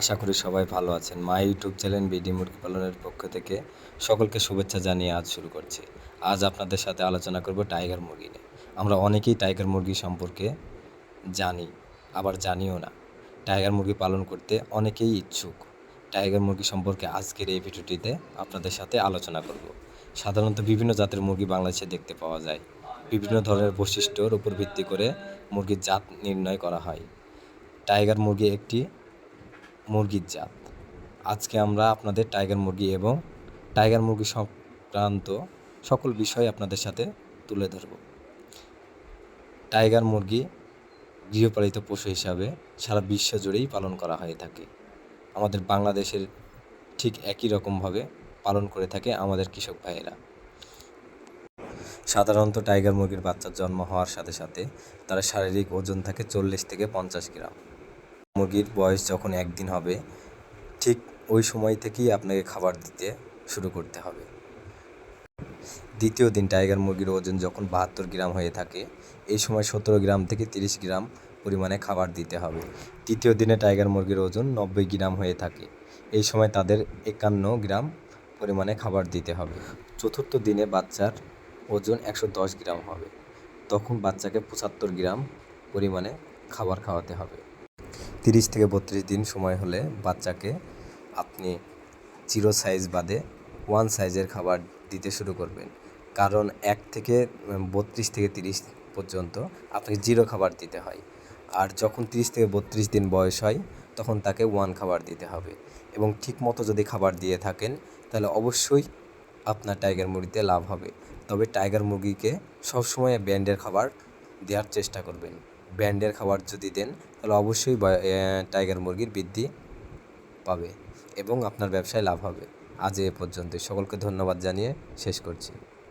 আশা করি সবাই ভালো আছেন। মা ইউটিউব চ্যানেল বিডি মুরগি পালনের পক্ষ থেকে সকলকে শুভেচ্ছা জানিয়ে আজ শুরু করছি। আজ আপনাদের সাথে আলোচনা করব টাইগার মুরগি নিয়ে। আমরা অনেকেই টাইগার মুরগি সম্পর্কে জানি, আবার জানিও না। টাইগার মুরগি পালন করতে অনেকেই ইচ্ছুক। টাইগার মুরগি সম্পর্কে আজকের এই ভিডিওটিতে আপনাদের সাথে আলোচনা করব। সাধারণত বিভিন্ন জাতের মুরগি বাংলাদেশে দেখতে পাওয়া যায়। বিভিন্ন ধরনের বৈশিষ্ট্যর উপর ভিত্তি করে মুরগির জাত নির্ণয় করা হয়। টাইগার মুরগি একটি মুরগির জাত। আজকে আমরা আপনাদের টাইগার মুরগি এবং টাইগার মুরগি সংক্রান্ত সকল বিষয় আপনাদের সাথে তুলে ধরব। টাইগার মুরগি গৃহপালিত পশু হিসাবে সারা বিশ্ব জুড়েই পালন করা হয়ে থাকে। আমাদের বাংলাদেশের ঠিক একই রকমভাবে পালন করে থাকে আমাদের কৃষক ভাইয়েরা। সাধারণত টাইগার মুরগির বাচ্চার জন্ম হওয়ার সাথে সাথে তার শারীরিক ওজন থাকে চল্লিশ থেকে পঞ্চাশ গ্রাম। মুরগির বয়স যখন একদিন হবে, ঠিক ওই সময় থেকেই আপনাকে খাবার দিতে শুরু করতে হবে। দ্বিতীয় দিন টাইগার মুরগির ওজন যখন বাহাত্তর গ্রাম হয়ে থাকে, এই সময় সতেরো গ্রাম থেকে তিরিশ গ্রাম পরিমাণে খাবার দিতে হবে। তৃতীয় দিনে টাইগার মুরগির ওজন নব্বই গ্রাম হয়ে থাকে, এই সময় তাদের একান্ন গ্রাম পরিমাণে খাবার দিতে হবে। চতুর্থ দিনে বাচ্চার ওজন একশো দশ গ্রাম হবে, তখন বাচ্চাকে পঁচাত্তর গ্রাম পরিমাণে খাবার খাওয়াতে হবে। তিরিশ থেকে বত্রিশ দিন সময় হলে বাচ্চাকে আপনি জিরো সাইজ বাদে ওয়ান সাইজের খাবার দিতে শুরু করবেন। কারণ এক থেকে বত্রিশ থেকে তিরিশ পর্যন্ত আপনাকে জিরো খাবার দিতে হয়। আর যখন তিরিশ থেকে বত্রিশ দিন বয়স হয়, তখন তাকে ওয়ান খাবার দিতে হবে। এবং ঠিক মতো যদি খাবার দিয়ে থাকেন, তাহলে অবশ্যই আপনার টাইগার মুরগিতে লাভ হবে। তবে টাইগার মুরগিকে সবসময় ব্যান্ডের খাবার দেওয়ার চেষ্টা করবেন। ব্যান্ডের খাবার যদি দেন, তাহলে অবশ্যই টাইগার মুরগির বৃদ্ধি পাবে এবং আপনার ব্যবসায় লাভ হবে। আজ এ পর্যন্ত সকলকে ধন্যবাদ জানিয়ে শেষ করছি।